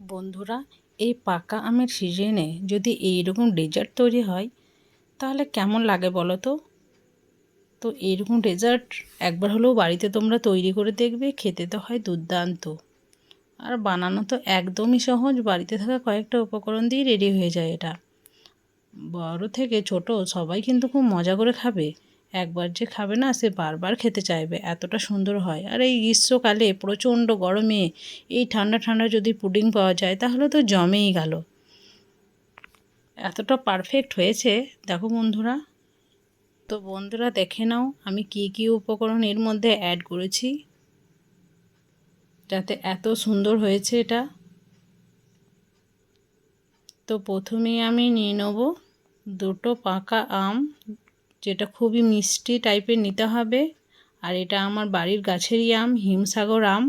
বন্ধুরা, এই পাকা আমের সিজনে যদি এইরকম ডেজার্ট তৈরি হয়, তাহলে কেমন লাগে বলো তো? তো এইরকম ডেজার্ট একবার হলেও বাড়িতে তোমরা তৈরি করে দেখবে, খেতে তো হয় দুর্দান্ত। আর বানানো তো একদমই সহজ, বাড়িতে থাকা কয়েকটা উপকরণ দিয়ে রেডি হয়ে যায় এটা। বড় থেকে ছোট সবাই কিন্তু খুব মজা করে খাবে। একবার যে খাবে না, সে বারবার খেতে চাইবে। এতটা সুন্দর হয়। আর এই গ্রীষ্মকালে প্রচণ্ড গরমে এই ঠান্ডা ঠান্ডা যদি পুডিং পাওয়া যায়, তাহলে তো জমেই গেল। এতটা পারফেক্ট হয়েছে। দেখো বন্ধুরা। তো বন্ধুরা, দেখে নাও আমি কি কি উপকরণ এর মধ্যে অ্যাড করেছি। যাতে এত সুন্দর হয়েছে এটা। তো প্রথমেই আমি নিয়ে নেব দুটো পাকা আম। যেটা খুবই মিষ্টি টাইপের নিতে হবে। আর এটা আমার বাড়ির গাছেরই আম, হিমসাগর আম।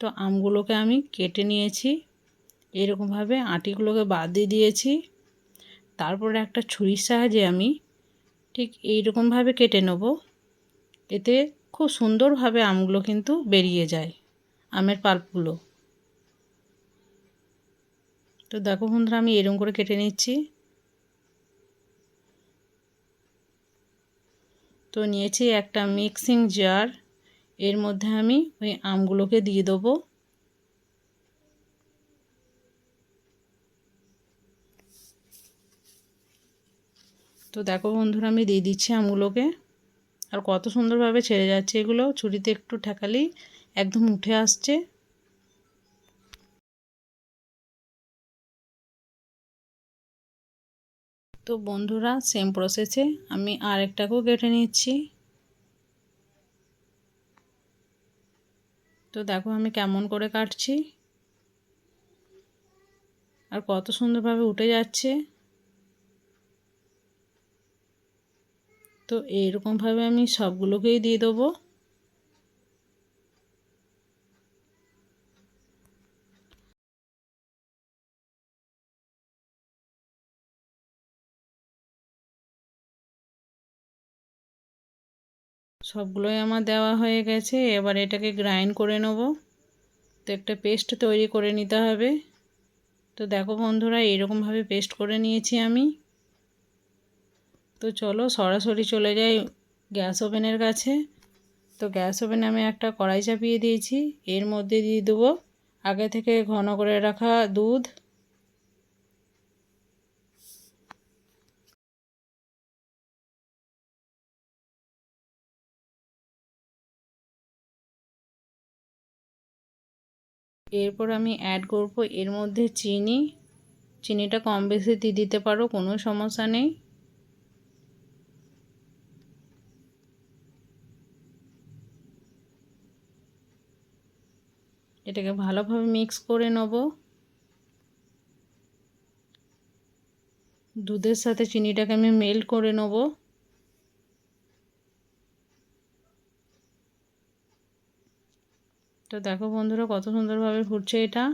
তো আমগুলোকে আমি কেটে নিয়েছি। এরকমভাবে আটিগুলোকে বাদ দিয়ে দিয়েছি। তারপরে একটা ছুরির সাহায্যে আমি ঠিক এইরকমভাবে কেটে নেব। এতে খুব সুন্দরভাবে আমগুলো কিন্তু বেরিয়ে যায়, আমের পাল্পগুলো। তো দেখো বন্ধুরা, আমি এরকম করে কেটে নিচ্ছি। তো নিয়েছি একটা মিক্সিং জার এর মধ্যে আমি ওই আমগুলোকে দিয়ে দেবো। তো দেখো বন্ধুরা, আমি দিয়ে দিচ্ছি আমগুলোকে। আর কত সুন্দরভাবে ছেড়ে যাচ্ছে এগুলো। ছুরিতে একটু ঠেকালেই একদম উঠে আসছে। তো বন্ধুরা সেম প্রসেসে আমি আরেকটাকেও কেটে নিচ্ছি। তো দেখো আমি কেমন করে কাটছি। আর কত সুন্দরভাবে উঠে যাচ্ছে। তো এইরকমভাবে আমি সবগুলোকেই দিয়ে দেবো। সবগুলোই আমার দেওয়া হয়ে গেছে। এবার এটাকে গ্রাইন্ড করে নেব। তো একটা পেস্ট তৈরি করে নিতে হবে। তো দেখো বন্ধুরা এরকমভাবে পেস্ট করে নিয়েছি আমি। তো চলো সরাসরি চলে যাই গ্যাস ওভেনের কাছে। তো গ্যাস ওভেনে আমি একটা কড়াই চাপিয়ে দিয়েছি। এর মধ্যে দিয়ে দেবো আগে থেকে ঘন করে রাখা দুধ। এরপর আমি অ্যাড করব এর মধ্যে চিনি। চিনিটা কম বেশি দিয়ে দিতে পারো, কোনো সমস্যা নেই। এটাকে ভালোভাবে মিক্স করে নেব। দুধের সাথে চিনিটাকে আমি মেল্ট করে নেব। তো দেখো বন্ধুরা কত সুন্দরভাবে ফুটছে এটা।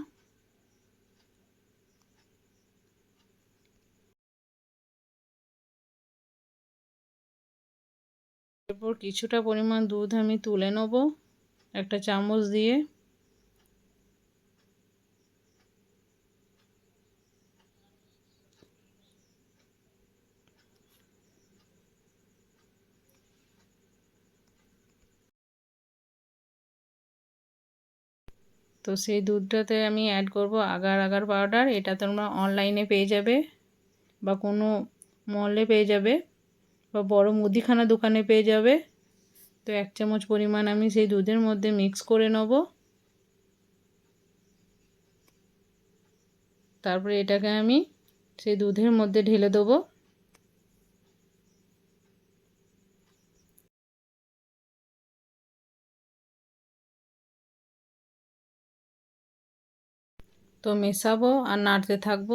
এরপর কিছুটা পরিমাণ দুধ আমি তুলে নেব, একটা চামচ দিয়ে। তো সেই দুধটাতে আমি অ্যাড করব আগার আগার পাউডার এটা তোমরা অনলাইনে পেয়ে যাবে বা কোনো মলে পেয়ে যাবে বা বড় মুদিখানা দোকানে পেয়ে যাবে। তো এক চামচ পরিমাণ আমি সেই দুধের মধ্যে মিক্স করে নেব। তারপরে এটাকে আমি সেই দুধের মধ্যে ঢেলে দেবো। তো মেশাবো আর নাড়তে থাকব।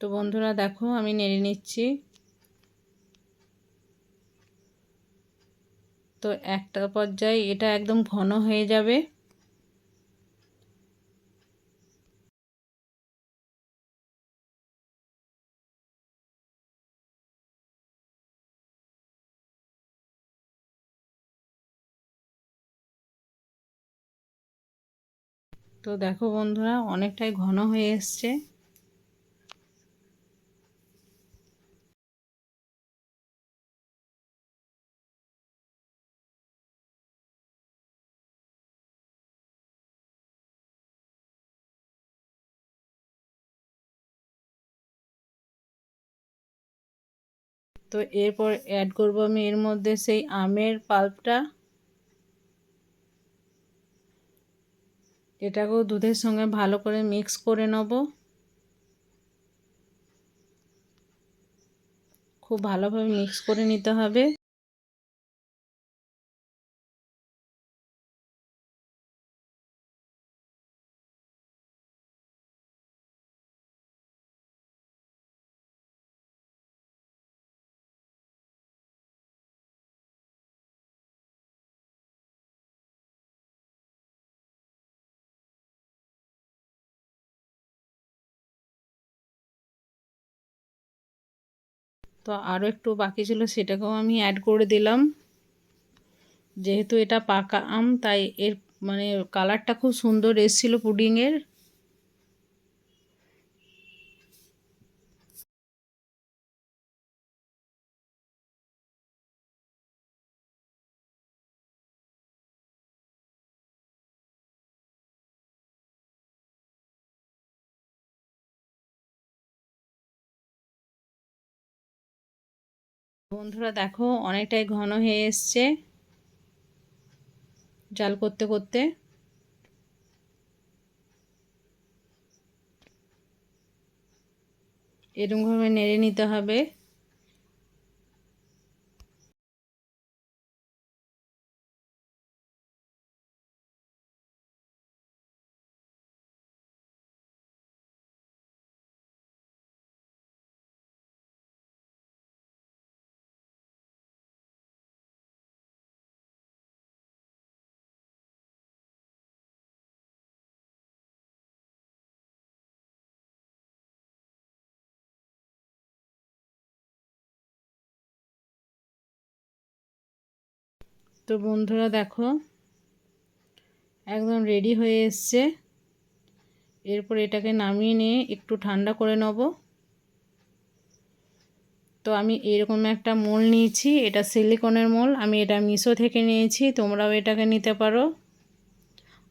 তো বন্ধুরা দেখো, আমি নেড়ে নিচ্ছি। তো একটা পর্যায়ে এটা একদম ঘন হয়ে যাবে। তো দেখো বন্ধুরা, অনেকটাই ঘন হয়ে এসছে। তো এরপর অ্যাড করব আমি এর মধ্যে সেই আমের পাল্পটা। এটাকেও দুধের সঙ্গে ভালো করে মিক্স করে নেব। খুব ভালোভাবে মিক্স করে নিতে হবে। তো আরও একটু বাকি ছিল সেটাকেও আমি অ্যাড করে দিলাম। যেহেতু এটা পাকা আম, তাই এর মানে কালারটা খুব সুন্দর এসেছিল পুডিংয়ের বন্ধুরা দেখো অনেকটাই ঘন হয়ে এসছে। জাল করতে করতে। এরকমভাবে নেড়ে নিতে হবে। তো বন্ধুরা দেখো, একদম রেডি হয়ে এসছে। এরপর এটাকে নামিয়ে নিয়ে একটু ঠান্ডা করে নেব। তো আমি এরকম একটা মোল নিয়েছি, এটা সিলিকনের মোল। আমি এটা মিশো থেকে নিয়েছি, তোমরাও এটাকে নিতে পারো।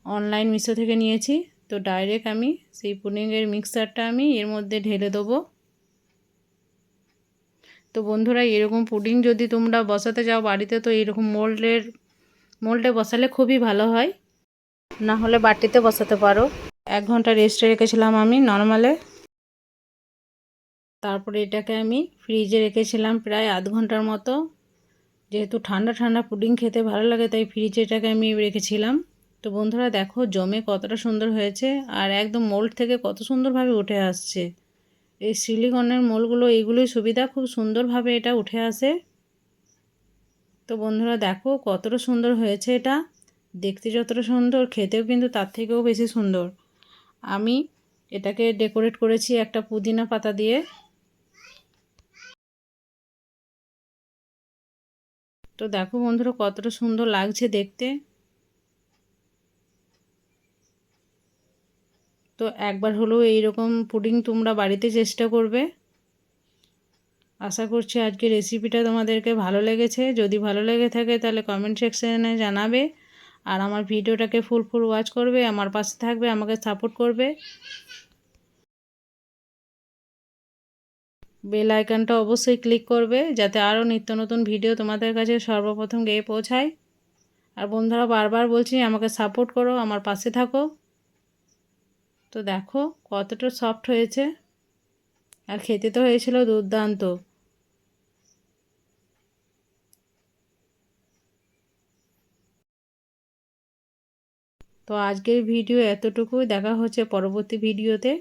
অনলাইন মিশো থেকে নিয়েছি। তো ডাইরেক্ট আমি সেই পুডিংয়ের মিক্সারটা আমি এর মধ্যে ঢেলে দেবো। তো বন্ধুরা, এরকম পুডিং যদি তোমরা বসাতে যাও বাড়িতে, তো এরকম মোল্ডের, মোল্ডে বসালে খুবই ভালো হয়। না হলে বাটিতে বসাতে পারো। এক ঘণ্টা রেস্টে রেখেছিলাম আমি নর্মালে তারপরে এটাকে আমি ফ্রিজে রেখেছিলাম প্রায় আধ ঘণ্টার মতো। যেহেতু ঠান্ডা ঠান্ডা পুডিং খেতে ভালো লাগে, তাই ফ্রিজে এটাকে আমি রেখেছিলাম। তো বন্ধুরা, দেখো জমে কতটা সুন্দর হয়েছে, আর একদম মোল্ড থেকে কত সুন্দরভাবে উঠে আসছে। এই সিলিকনের মোলগুলো, এইগুলোই সুবিধা। খুব সুন্দরভাবে এটা উঠে আসে। তো বন্ধুরা, দেখো কতটা সুন্দর হয়েছে এটা। দেখতে যতটা সুন্দর, খেতেও কিন্তু তার থেকেও বেশি সুন্দর। আমি এটাকে ডেকোরেট করেছি একটা পুদিনা পাতা দিয়ে। তো দেখো বন্ধুরা, কতটা সুন্দর লাগছে দেখতে। তো একবার হলেও এইরকম পুডিং তোমরা বাড়িতে চেষ্টা করবে। আশা করছি আজকে রেসিপিটা তোমাদেরকে ভালো লেগেছে। যদি ভালো লেগে থাকে তাহলে কমেন্ট সেকশানে জানাবে। আর আমার ভিডিওটাকে ফুল ফুল ওয়াচ করবে, আমার পাশে থাকবে, আমাকে সাপোর্ট করবে। বেল আইকনটা অবশ্যই ক্লিক করবে, যাতে আরও নিত্য নতুন ভিডিও তোমাদের কাছে সর্বপ্রথম গিয়ে পৌঁছায়। আর বন্ধুরা বারবার বলছি, আমাকে সাপোর্ট করো, আমার পাশে থাকো। তো দেখো কতটা সফট হয়েছে। আর খেতে তো হয়েছিল দুর্দান্ত। তো আজকের ভিডিও এতটুকুই। দেখা হচ্ছে পরবর্তী ভিডিওতে।